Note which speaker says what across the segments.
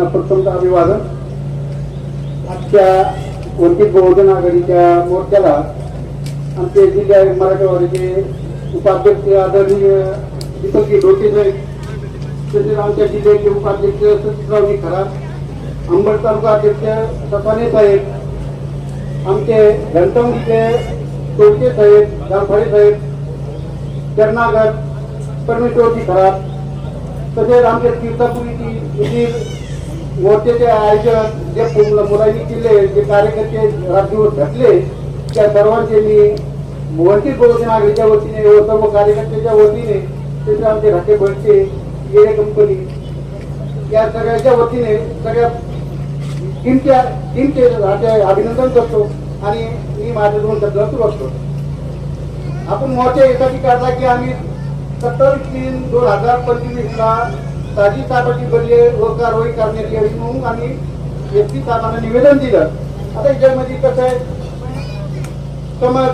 Speaker 1: त्यांना प्रथमतः अभिवादन. आजच्या वंचित बहुजन आघाडीच्या मोर्चाला आमचे जिल्हा मराठवाड्याचे उपाध्यक्ष आदरणीय दीपकजी डोके साहेब तसेच आमच्या जिल्ह्याचे उपाध्यक्ष सतीशरावजी खरात अंबड तालुका अध्यक्ष सपाने साहेब आमचे घनटंगीचे टोके साहेब जामफळे साहेब चरणागत परमेश्वरजी खराब तसेच आमच्या तीर्थपुरीची येथील मोर्चाचे आयोजक जे मुलांनी केले जे कार्यकर्ते रात्रदिवस भेटले त्या सर्वांचे मी वंचित बहुजन आघाडीच्या वतीने व सर्व कार्यकर्त्याच्या वतीने तिथे आमचे राखे भटचे येणे कंपनी या सगळ्याच्या वतीने सगळ्या टीमच्या टीमचे राहते अभिनंदन करतो आणि मी माझे दोन शब्द सुरू असतो आपण मोर्चा यासाठी काढला की आम्ही सत्तावीस तीन दोन हजार पंचवीसला ताजी साहेबाची बनले व कारवाई करण्यात यावी म्हणून आम्ही एसटी साहेबांना निवेदन दिलं. आता याच्यामध्ये कसं आहे समज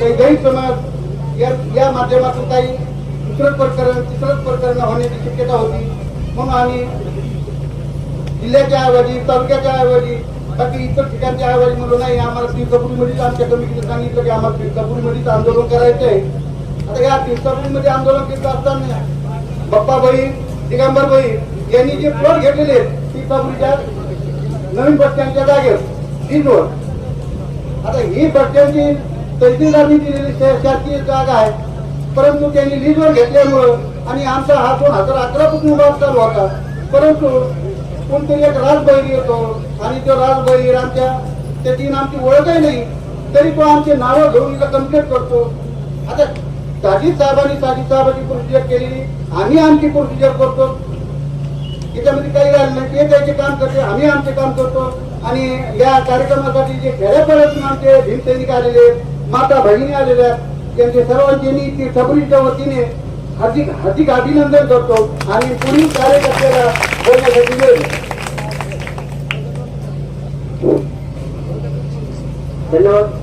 Speaker 1: काही गैरसमज या या माध्यमातून काही दुसरं प्रकरण तिसरं प्रकरण होण्याची शक्यता होती. म्हणून आम्ही जिल्ह्याच्या ऐवजी तालुक्याच्या ऐवजी बाकी इतर ठिकाणच्या ऐवजी म्हणून नाही आम्हाला तीर्थपुरीमध्येच आमच्या कमिटीने सांगितलं की आम्हाला तीर्थपुरीमध्येच आंदोलन करायचं आहे आता या तीर्थपुरीमध्ये आंदोलन केलं असताना बाप्पा भाई दिगंबर भाई यांनी जे प्लॉट घेतलेले आहेत नवीन बस जागेवर तीनवर आता ही बस तहसीलदारनी दिलेली शासकीय जागा आहे. परंतु त्यांनी लीजवर घेतल्यामुळं आणि आमचा हा दोन हजार अकरा पासून उभा चालू होता. परंतु कोणतरी एक राजबैरी येतो आणि तो राजबैर आमच्या त्याची न आमची ओळखही नाही. तरी तो आमचे नावं घेऊन इथं कंप्लेंट करतो. आता साजिद साहेबांनी साजिद साहेबांची प्रोसिजर केलेली. आम्ही आमची प्रोसिजर करतो. त्याच्यामध्ये काही राहिलं नाही. ते त्याचे काम करते आम्ही आमचे काम करतो. आणि या कार्यक्रमासाठी जे खेड्यापर्यंत आमचे भीमसैनिक आलेले माता भगिनी आलेल्या त्यांचे सर्वांचे मी सबरीच्या वतीने हार्दिक हार्दिक अभिनंदन करतो. आणि पुढील कार्यकर्त्याला बोलण्यासाठी वेळ
Speaker 2: धन्यवाद.